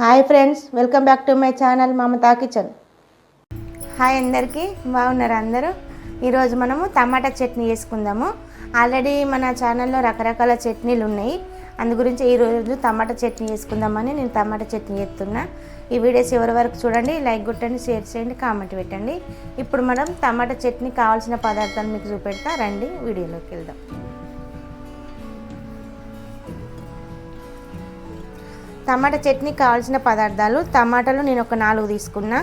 Hi friends welcome back to my channel Mamata kitchen. Hi అందరికీ బాగున్నారు అందరూ? ఈరోజు మనము టమాటా చట్నీ చేసుకుందాము. ఆల్రెడీ మన ఛానల్లో రకరకాల చట్నీలు ఉన్నాయి. అందు గురించి ఈరోజు టమాటా చట్నీ చేసుకుందామని నేను టమాటా చట్నీ చేస్తున్నా. ఈ వీడియోస్ ఎవరి వరకు చూడండి లైక్ కొట్టండి షేర్ చేయండి కామెంట్ పెట్టండి. ఇప్పుడు మనం టమాటా చట్నీ కావాల్సిన పదార్థాలు మీకు చూపెడతా రండి వీడియోలోకి వెళ్దాం. టమాటా చట్నీ కావాల్సిన పదార్థాలు టమాటాలు నేను ఒక నాలుగు తీసుకున్నా.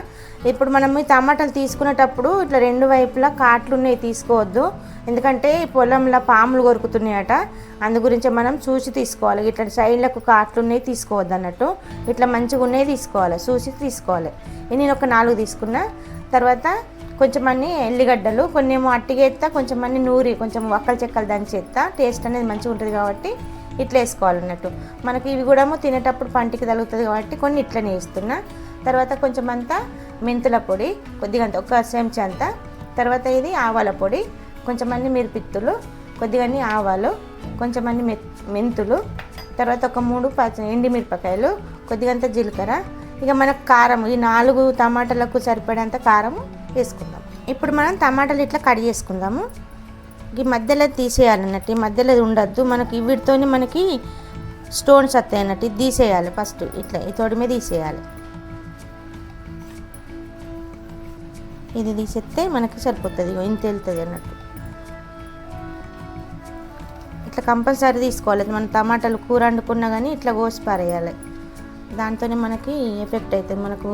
ఇప్పుడు మనం ఈ టమాటాలు తీసుకునేటప్పుడు ఇట్లా రెండు వైపులా కాట్లు ఉన్నాయి తీసుకోవద్దు. ఎందుకంటే పొలంలో పాములు కొరుకుతున్నాయట. అందు గురించి మనం చూసి తీసుకోవాలి. ఇట్లా సైడ్లకు కాట్లు ఉన్నాయి తీసుకోవద్దు అన్నట్టు. ఇట్లా మంచిగా ఉన్నాయి తీసుకోవాలి. చూసి తీసుకోవాలి. నేను ఒక నాలుగు తీసుకున్నా. తర్వాత కొంచెం అన్ని ఎల్లిగడ్డలు కొన్ని ఏమో అట్టిగా ఎత్తా కొంచెం అన్ని నూరి కొంచెం ఒక్కలు చెక్కలు దంచి ఎత్తా టేస్ట్ అనేది మంచిగా ఉంటుంది కాబట్టి ఇట్లా వేసుకోవాలన్నట్టు. మనకి ఇవి కూడా తినేటప్పుడు పంటికి తగులుతుంది కాబట్టి కొన్ని ఇట్లనే వేస్తున్నా. తర్వాత కొంచెం అంతా మెంతుల పొడి కొద్దిగా అంత ఒక చెంచా అంత. తర్వాత ఇది ఆవాల పొడి కొంచెమంది మిరపిత్తులు మిరిపిత్తులు కొద్దిగా ఆవాలు కొంచెమంది మె మెంతులు తర్వాత ఒక మూడు పచ్చ ఎండిమిరపకాయలు కొద్దిగంత జీలకర్ర. ఇక మనకు కారం ఈ నాలుగు టమాటాలకు సరిపడేంత కారం వేసుకుందాం. ఇప్పుడు మనం టమాటాలు ఇట్లా కట్ చేసుకుందాము ఈ మధ్యలో తీసేయాలన్నట్టు ఈ మధ్యలో ఉండద్దు. మనకి వీటితోనే మనకి స్టోన్స్ వస్తాయి అన్నట్టు ఇది తీసేయాలి ఫస్ట్ ఇట్లా ఈ తోడి మీద తీసేయాలి. ఇది తీసేస్తే మనకి సరిపోతుంది ఇంత వెళ్తుంది అన్నట్టు. ఇట్లా కంపల్సరీ తీసుకోవాలి. మనం టమాటాలు కూర వండుకున్నా కానీ ఇట్లా కోసి పారేయాలి. దాంతోనే మనకి ఎఫెక్ట్ అవుతుంది మనకు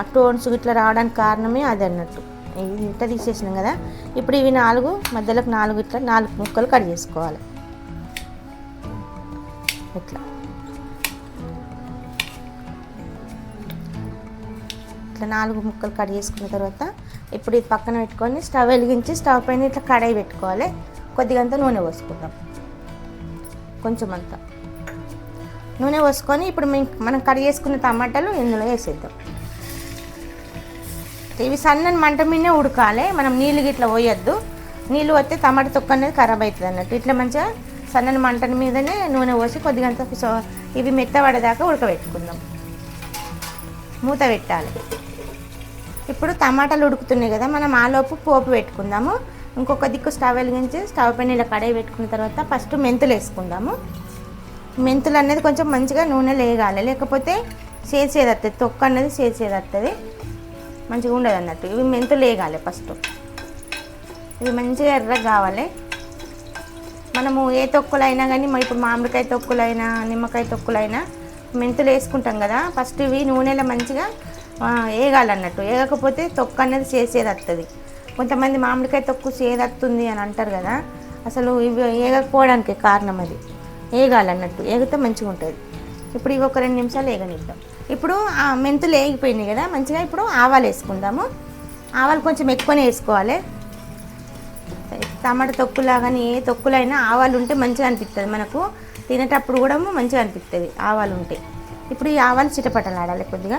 ఆ టోన్స్ ఇట్లా రావడానికి కారణమే అది అన్నట్టు ఇట్లా తీసేసినాం కదా. ఇప్పుడు ఇవి నాలుగు మధ్యలోకి నాలుగు ఇట్లా నాలుగు ముక్కలు కట్ చేసుకోవాలి. ఇట్లా. ఇట్లా నాలుగు ముక్కలు కట్ చేసుకున్న తర్వాత ఇప్పుడు ఇది పక్కన పెట్టుకొని స్టవ్ వెలిగించి స్టవ్ పైన ఇట్లా కడాయి పెట్టుకోవాలి. కొద్దిగంత నూనె పోసుకుందాం. కొంచెం అంతా. నూనె పోసుకొని ఇప్పుడు మేము- మనం కట్ చేసుకున్న టమాటాలు ఇందులో వేసేద్దాం. ఇవి సన్నని మంట మీదనే ఉడకాలి మనం నీళ్ళు గిట్ల పోయొద్దు. నీళ్ళు వస్తే టమాటా తొక్క అనేది ఖరాబ్ అవుతుంది అన్నట్టు. ఇట్లా మంచిగా సన్నని మంట మీదనే నూనె పోసి కొద్దిగా ఇవి మెత్తబడేదాకా ఉడకబెట్టుకుందాం. మూత పెట్టాలి. ఇప్పుడు టమాటాలు ఉడుకుతున్నాయి కదా మనం ఆలోపు పోపు పెట్టుకుందాము. ఇంకొక దిక్కు స్టవ్ వెలిగించి స్టవ్ పైన ఇలా కడాయి పెట్టుకున్న తర్వాత ఫస్ట్ మెంతులు వేసుకుందాము. మెంతులు అనేది కొంచెం మంచిగా నూనె లేగాలి లేకపోతే చేసేది వస్తుంది తొక్క అనేది చేసేది వస్తుంది మంచిగా ఉండదు అన్నట్టు. ఇవి మెంతులు వేగాలి ఫస్ట్. ఇవి మంచిగా ఎర్రగా కావాలి. మనము ఏ తొక్కులైనా కానీ ఇప్పుడు మామిడికాయ తొక్కులైనా నిమ్మకాయ తొక్కులైనా మెంతులు వేసుకుంటాం కదా ఫస్ట్ ఇవి నూనెలో మంచిగా వేగాలన్నట్టు వేగకపోతే తొక్కు అనేది చేసేది వస్తుంది కొంతమంది మామిడికాయ తొక్కు చేదత్తుంది అని అంటారు కదా అసలు ఇవి వేగకపోవడానికి కారణం అది. వేగాలన్నట్టు వేగితే మంచిగా ఉంటుంది ఇప్పుడు ఇవి ఒక రెండు నిమిషాలు వేగనిద్దాం. ఇప్పుడు ఆ మెంతులు వేగిపోయినాయి కదా మంచిగా ఇప్పుడు ఆవాలు వేసుకుందాము. ఆవాలు కొంచెం ఎక్కువనే వేసుకోవాలి. టమాటా తొక్కులాగానే ఏ తొక్కులైనా ఆవాలు ఉంటే మంచిగా అనిపిస్తుంది మనకు. తినేటప్పుడు కూడా మంచిగా అనిపిస్తుంది ఆవాలు ఉంటే. ఇప్పుడు ఈ ఆవాలు చిటపటలాడాలి కొద్దిగా.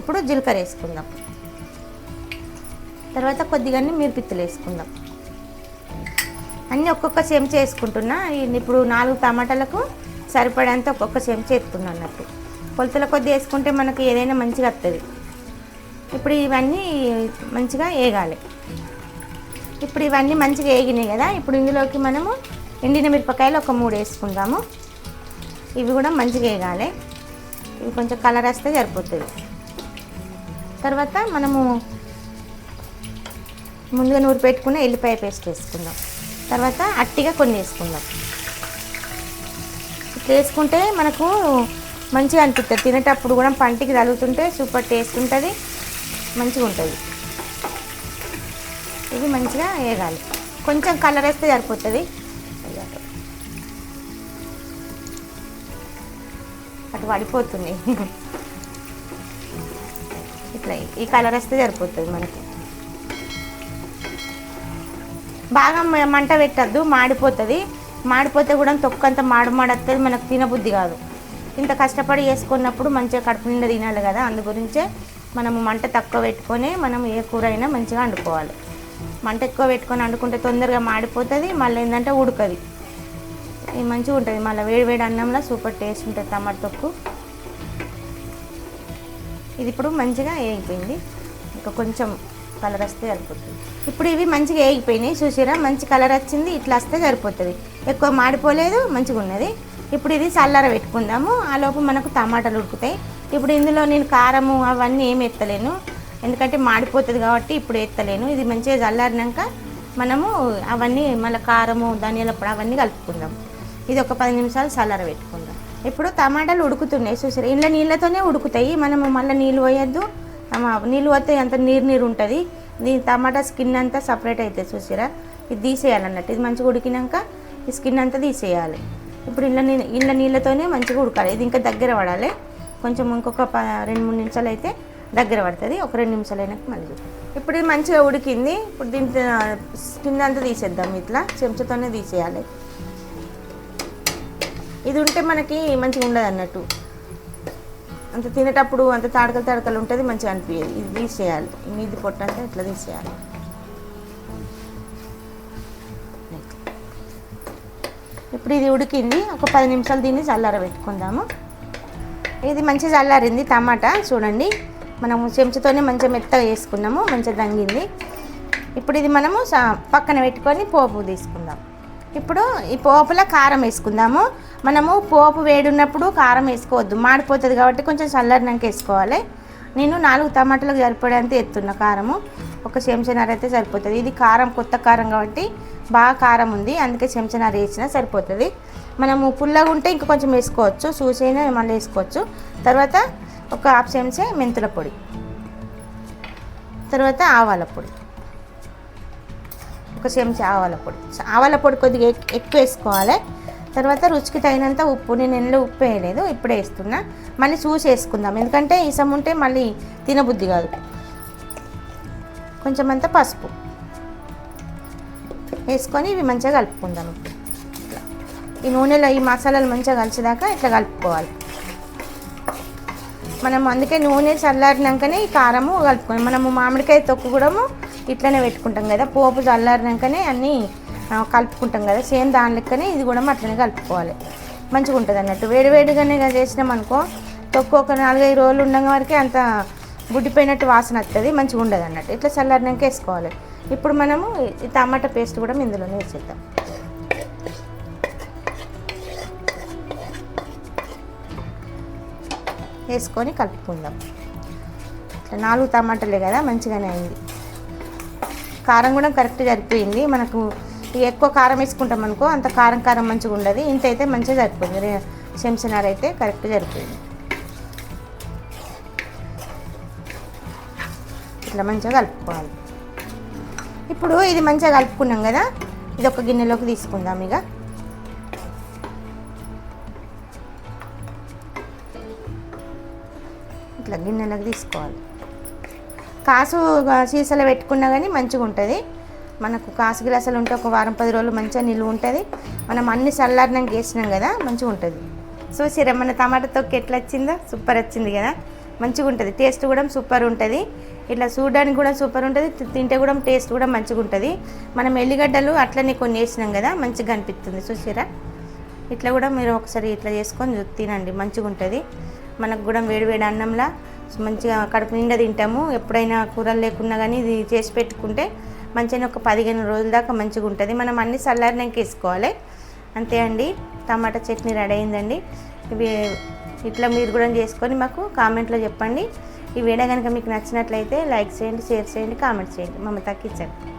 ఇప్పుడు జీలకర్ర వేసుకుందాం. తర్వాత కొద్దిగా మిరపిత్తులు వేసుకుందాం. అన్నీ ఒక్కొక్క చెంచా వేసుకుంటున్నా ఇప్పుడు నాలుగు టమాటాలకు సరిపడేంత ఒక్కొక్క చెంచా ఎత్తున్నా అన్నట్టు. కొలతల కొద్ది వేసుకుంటే మనకు ఏదైనా మంచిగా వస్తుంది ఇప్పుడు ఇవన్నీ మంచిగా వేగాలి ఇప్పుడు ఇవన్నీ మంచిగా వేగినాయి కదా ఇప్పుడు ఇందులోకి మనము ఎండిన మిరపకాయలు ఒక మూడు వేసుకుందాము. ఇవి కూడా మంచిగా వేగాలి ఇవి కొంచెం కలర్ వస్తే సరిపోతుంది. తర్వాత మనము ముందుగా నూరు పెట్టుకున్న ఎల్లిపాయ పేస్ట్ వేసుకుందాం. తర్వాత అట్టిగా కొన్ని వేసుకుందాం. వేసుకుంటే మనకు మంచిగా అనిపిస్తుంది తినేటప్పుడు కూడా పంటికి తగులుతుంటే సూపర్ టేస్ట్ ఉంటుంది మంచిగా ఉంటుంది. ఇది మంచిగా వేగాలి. కొంచెం కలర్ వేస్తే సరిపోతుంది. అటు పడిపోతుంది. ఇట్లా ఈ కలర్ వస్తే సరిపోతుంది మనకి. బాగా మంట పెట్టద్దు మాడిపోతుంది. మాడిపోతే కూడా తొక్కంత మాడు మాడత్తది మనకు తినబుద్ధి కాదు. ఇంత కష్టపడి చేసుకున్నప్పుడు మంచిగా కడుపు నిండా తినాలి కదా అందు గురించే మనము మంట తక్కువ పెట్టుకొని మనం ఏ కూర అయినా మంచిగా వండుకోవాలి. మంట ఎక్కువ పెట్టుకొని వండుకుంటే తొందరగా మాడిపోతుంది మళ్ళీ ఏంటంటే ఉడకది. ఇది మంచిగా ఉంటుంది. మళ్ళీ వేడి వేడి అన్నంలో సూపర్ టేస్ట్ ఉంటుంది టమాటా తొక్కు. ఇది ఇప్పుడు మంచిగా అయిపోయింది ఇంకా కొంచెం కలర్ వస్తే సరిపోతుంది. ఇప్పుడు ఇవి మంచిగా వేగిపోయినాయి చూసిరా? మంచి కలర్ వచ్చింది ఇట్లా వస్తే సరిపోతుంది. ఎక్కువ మాడిపోలేదు మంచిగా ఉన్నది. ఇప్పుడు ఇది చల్లార పెట్టుకుందాము. ఆ లోపు మనకు టమాటాలు ఉడుకుతాయి. ఇప్పుడు ఇందులో నేను కారము అవన్నీ ఏమి ఎత్తలేను. ఎందుకంటే మాడిపోతుంది కాబట్టి ఇప్పుడు ఎత్తలేను. ఇది మంచిగా చల్లారినాక మనము అవన్నీ మళ్ళీ కారము ధనియాల పొడి అవన్నీ కలుపుకుందాం. ఇది ఒక పది నిమిషాలు చల్లార పెట్టుకుందాం. ఇప్పుడు టమాటాలు ఉడుకుతున్నాయి చూసారు? ఇంట్లో నీళ్ళతోనే ఉడుకుతాయి. మనము మళ్ళీ నీళ్ళు పోయొద్దు. నీళ్ళు పోతే అంత నీరు నీరు ఉంటుంది. దీని టమాటా స్కిన్ అంతా సపరేట్ అవుతుంది చూసారా? ఇది తీసేయాలన్నట్టు. ఇది మంచిగా ఉడికినాక ఈ స్కిన్ అంతా తీసేయాలి. ఇప్పుడు ఇళ్ళ నీళ్ళ ఇళ్ళ నీళ్ళతోనే మంచిగా ఉడకాలి. ఇది ఇంకా దగ్గర పడాలి. కొంచెం ఇంకొక ప రెండు మూడు నిమిషాలు అయితే దగ్గర పడుతుంది. ఒక రెండు నిమిషాలు అయినాక మళ్ళీ ఇప్పుడు ఇది మంచిగా ఉడికింది. ఇప్పుడు దీని స్కిన్ అంతా తీసేద్దాం ఇట్లా. చెంచాతోనే తీసేయాలి. ఇది ఉంటే మనకి మంచిగా ఉండదు అన్నట్టు అంత తినేటప్పుడు అంత తాడకలు తడకలు ఉంటుంది మంచిగా అనిపించేది ఇది తీసేయాలి. మీది పొట్ట అంటే ఇట్లా తీసేయాలి. ఇప్పుడు ఇది ఉడికింది. ఒక పది నిమిషాలు దీన్ని చల్లార పెట్టుకుందాము. ఇది మంచిగా చల్లారింది టమాటా చూడండి. మనము చెంచుతోనే మంచిగా మెత్తగా వేసుకున్నాము మంచిగా దంగింది. ఇప్పుడు ఇది మనము పక్కన పెట్టుకొని పోపు తీసుకుందాం. ఇప్పుడు ఈ పోపులో కారం వేసుకుందాము. మనము పోపు వేడున్నప్పుడు కారం వేసుకోవద్దు. మాడిపోతుంది కాబట్టి కొంచెం చల్లరినాక వేసుకోవాలి. నేను నాలుగు టమాటాలకు సరిపడేంత ఎత్తున్న కారము. ఒక చెంచనర అయితే సరిపోతుంది. ఇది కారం కొత్త కారం కాబట్టి బాగా కారం ఉంది. అందుకే చెంచనర వేసినా సరిపోతుంది. మనము పుల్లగా ఉంటే ఇంకా కొంచెం వేసుకోవచ్చు. చూసైనా మళ్ళీ వేసుకోవచ్చు. తర్వాత ఒక హాఫ్ చెంచే మెంతుల పొడి. తర్వాత ఆవాల పొడి. ఒక చెంచా ఆవాల పొడి. ఆవాల పొడి కొద్దిగా ఎక్కువ వేసుకోవాలి. తర్వాత రుచికి తగినంత ఉప్పు నేను ఎండలో ఉప్పు వేయలేదు ఇప్పుడే వేస్తున్నా. మళ్ళీ చూసి వేసుకుందాం ఎందుకంటే ఇసం ఉంటే మళ్ళీ తినబుద్ధి కాదు. కొంచెం అంత పసుపు వేసుకొని ఇవి మంచిగా కలుపుకుందాం ఈ నూనెలో ఈ మసాలాలు మంచిగా కలిసేదాకా ఇట్లా కలుపుకోవాలి. మనం అందుకే నూనె చల్లారినాకనే ఈ కారము కలుపుకోవాలి మనము మామిడికాయ తొక్కు కూడా ఇట్లనే పెట్టుకుంటాం కదా పోపు చల్లారినాకనే అన్నీ కలుపుకుంటాం కదా. సేమ్ దాని లెక్కనే ఇది కూడా అట్లనే కలుపుకోవాలి. మంచిగా ఉంటుంది అన్నట్టు. వేడివేడిగానే చేసినాం అనుకో తక్కువ ఒక నాలుగైదు రోజులు ఉండగా వరకే అంత గుడ్డిపోయినట్టు వాసన వస్తుంది మంచిగా ఉండదు అన్నట్టు. ఇట్లా చల్లారినాక వేసుకోవాలి. ఇప్పుడు మనము ఈ టమాటా పేస్ట్ కూడా ఇందులోనే వేసేద్దాం. వేసుకొని కలుపుకుందాం. ఇట్లా నాలుగు టమాటాలే కదా మంచిగానే అయింది. కారం కూడా కరెక్ట్ సరిపోయింది. మనకు ఎక్కువ కారం వేసుకుంటాం అనుకో అంత కారం కారం మంచిగా ఉండదు. ఇంత అయితే మంచిగా సరిపోయింది. రే- చెంచనార అయితే కరెక్ట్గా సరిపోయింది. ఇట్లా మంచిగా కలుపుకోవాలి. ఇప్పుడు ఇది మంచిగా కలుపుకున్నాం కదా ఇది ఒక గిన్నెలోకి తీసుకుందాం ఇక. ఇట్లా గిన్నెలోకి తీసుకోవాలి. కాసు సీసాలో పెట్టుకున్నా కానీ మంచిగా ఉంటుంది. మనకు కాసు గ్లాసులు ఉంటే ఒక వారం పది రోజులు మంచిగా నిలువ ఉంటుంది. మనం అన్ని చల్లారినాక వేసినాం కదా మంచిగా ఉంటుంది. చూసిరా మన టమాటా ఎట్లా వచ్చిందో సూపర్ వచ్చింది కదా. మంచిగా ఉంటుంది. టేస్ట్ కూడా సూపర్ ఉంటుంది. ఇట్లా చూడడానికి కూడా సూపర్ ఉంటుంది. తింటే కూడా టేస్ట్ కూడా మంచిగా ఉంటుంది. మనం ఎల్లిగడ్డలు అట్లనే కొన్ని వేసినాం కదా మంచిగా అనిపిస్తుంది. చూసిరా ఇట్లా కూడా మీరు ఒకసారి ఇట్లా చేసుకొని తినండి. మంచిగా ఉంటుంది. మనకు కూడా వేడివేడి అన్నంలా మంచిగా కడుపు నిండా తింటాము. ఎప్పుడైనా కూరలు లేకున్నా కానీ ఇది చేసి పెట్టుకుంటే మంచిగా ఒక పదిహేను రోజుల దాకా మంచిగా ఉంటుంది. మనం అన్ని చల్లారినాక వేసుకోవాలి. అంతే అండి. టమాటా చట్నీ రెడీ అయిందండి. ఇవి ఇట్లా మీరు కూడా చేసుకొని మాకు కామెంట్లో చెప్పండి. ఈ వీడియో కనుక మీకు నచ్చినట్లయితే లైక్ చేయండి షేర్ చేయండి కామెంట్ చేయండి. మమ్మల్ని తగ్గించండి.